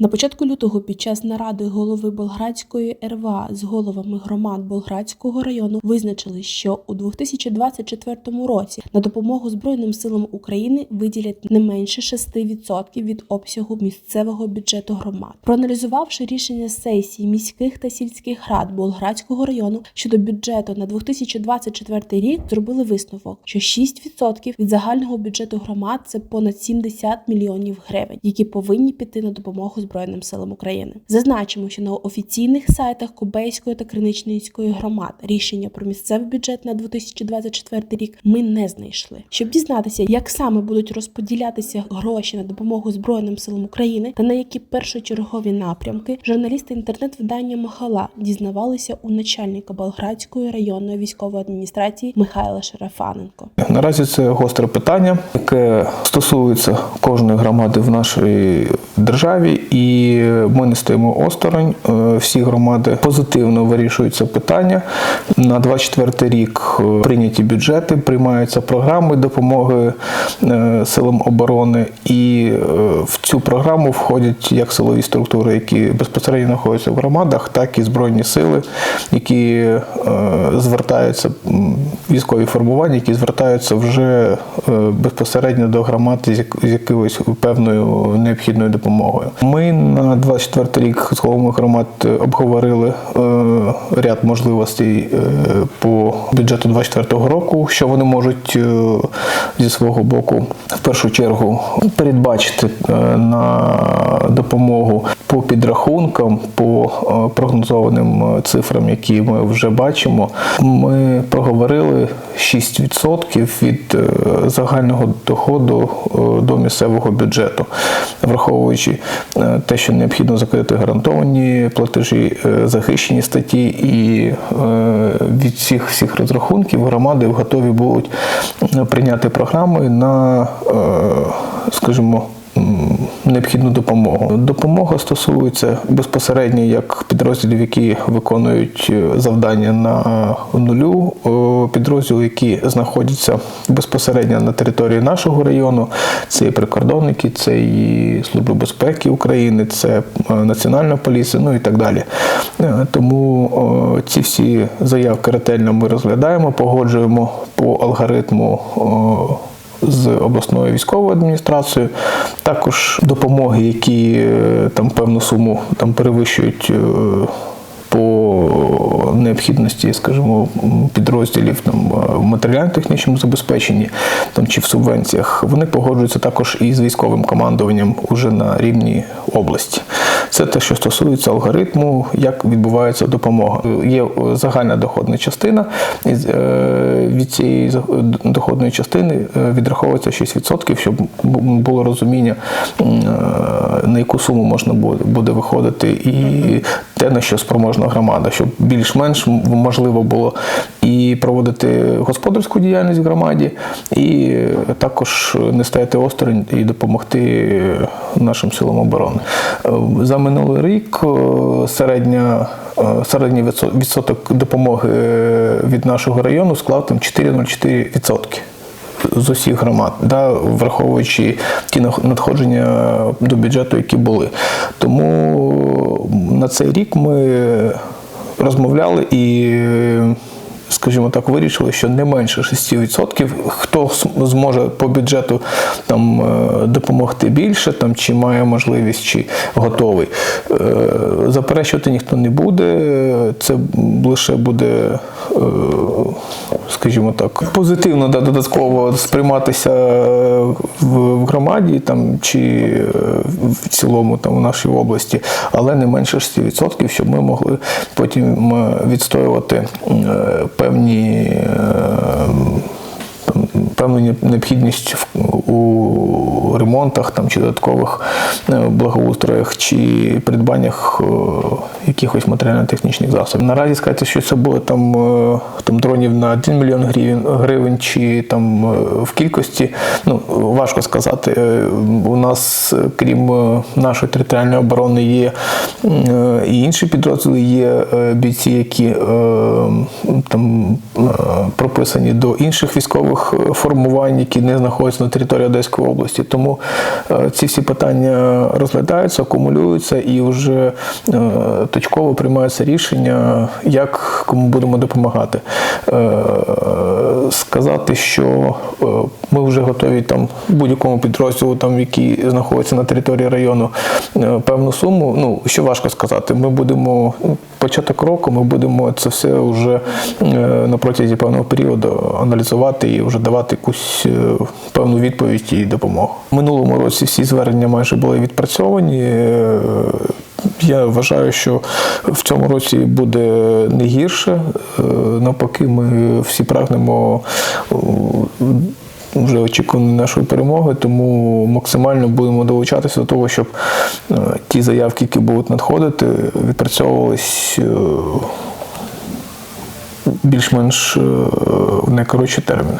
На початку лютого під час наради голови Болградської РВА з головами громад Болградського району визначили, що у 2024 році на допомогу Збройним силам України виділять не менше 6% від обсягу місцевого бюджету громад. Проаналізувавши рішення сесії міських та сільських рад Болградського району щодо бюджету на 2024 рік, зробили висновок, що 6% від загального бюджету громад це понад 70 мільйонів гривень, які повинні піти на допомогу Збройним силам України. Зазначимо, що на офіційних сайтах Кубейської та Криничницької громад рішення про місцевий бюджет на 2024 рік ми не знайшли. Щоб дізнатися, як саме будуть розподілятися гроші на допомогу Збройним силам України та на які першочергові напрямки, журналісти інтернет-видання Махала дізнавалися у начальника Болградської районної військової адміністрації Михайла Шарафаненко. Наразі це гостре питання, яке стосується кожної громади в нашій державі, і ми не стоїмо осторонь. Е, Всі громади позитивно вирішують це питання. На 24 рік е, прийняті бюджети, приймаються програми допомоги е, силам оборони, і в цю програму входять як силові структури, які безпосередньо знаходяться в громадах, так і збройні сили, які звертаються військові формування, які звертаються вже безпосередньо до громад з якоюсь певною необхідною допомогою. Ми на 24 рік з головами громад обговорили е, ряд можливостей е, по бюджету 24 року, що вони можуть е, зі свого боку в першу чергу передбачити е, на допомогу по підрахункам, по е, прогнозованим е, цифрам, які ми вже бачимо. Ми проговорили 6% від е, загального доходу е, до місцевого бюджету, враховуючи е, те, що необхідно закрити гарантовані платежі, е, захищені статті, і е, від всіх всіх розрахунків громади готові будуть е, прийняти програми на, скажімо, необхідну допомогу. Допомога стосується безпосередньо як підрозділів, які виконують е, завдання на нулю, е, підрозділів, які знаходяться безпосередньо на території нашого району. Це і прикордонники, це і Служба безпеки України, це е, Національна поліція, ну і так далі. Е, Тому е, ці всі заявки ретельно ми розглядаємо, погоджуємо по алгоритму. З обласною військовою адміністрацією, також допомоги, які е, там певну суму там перевищують. е, По необхідності, скажімо, підрозділів там е, в матеріально-технічному забезпеченні там чи в субвенціях, вони погоджуються також і з військовим командуванням уже на рівні області. Це те, що стосується алгоритму, як відбувається допомога. Є загальна доходна частина, і е, від цієї доходної частини е, відраховується 6%, щоб було розуміння, е, на яку суму можна буде виходити, і те, на що спроможна громада, щоб більш-менш можливо було і проводити господарську діяльність в громаді, і також не стояти осторонь і допомогти нашим силам оборони. За минулий рік е, середня, е, середній відсоток допомоги е, від нашого району склав там 4,04% з усіх громад, да, враховуючи ті надходження до бюджету, які були. Тому на цей рік ми розмовляли і. Скажімо так, вирішили, що не менше 6%. Хто зможе по бюджету там е, допомогти більше, там чи має можливість, чи готовий. Е, Заперечувати ніхто не буде. Це лише буде, е, скажімо так, позитивно да, додатково сприйматися в, громаді там чи в цілому там у нашій області, але не менше 6%, щоб ми могли потім відстоювати певні. Певну необхідність у ремонтах там, чи додаткових е, благоустроях, чи придбаннях е, якихось матеріально-технічних засобів. Наразі сказати, що це було там, е, там дронів на 1 мільйон гривень, гривень чи там в кількості, ну важко сказати. У нас, крім нашої територіальної оборони, є і інші підрозділи, є бійці, які там прописані до інших військових тих е, формувань, які не знаходяться на території Одеської області. Тому е, ці всі питання розглядаються, акумулюються і вже е, точково приймаються рішення, як кому будемо допомагати. Сказати, що ми вже готові там будь-якому підрозділу, там який знаходиться на території району, певну суму. Ну що важко сказати. Ми будемо ну, початок року, ми будемо це все вже на протязі певного періоду аналізувати і вже давати якусь е, певну відповідь і допомогу. Минулому році всі звернення майже були відпрацьовані. Е, Я вважаю, що в цьому році буде не гірше. Е, Навпаки, ми всі прагнемо вже очікувані нашої перемоги, тому максимально будемо долучатися до того, щоб ті заявки, які будуть надходити, відпрацьовувались більш-менш в найкоротші терміни.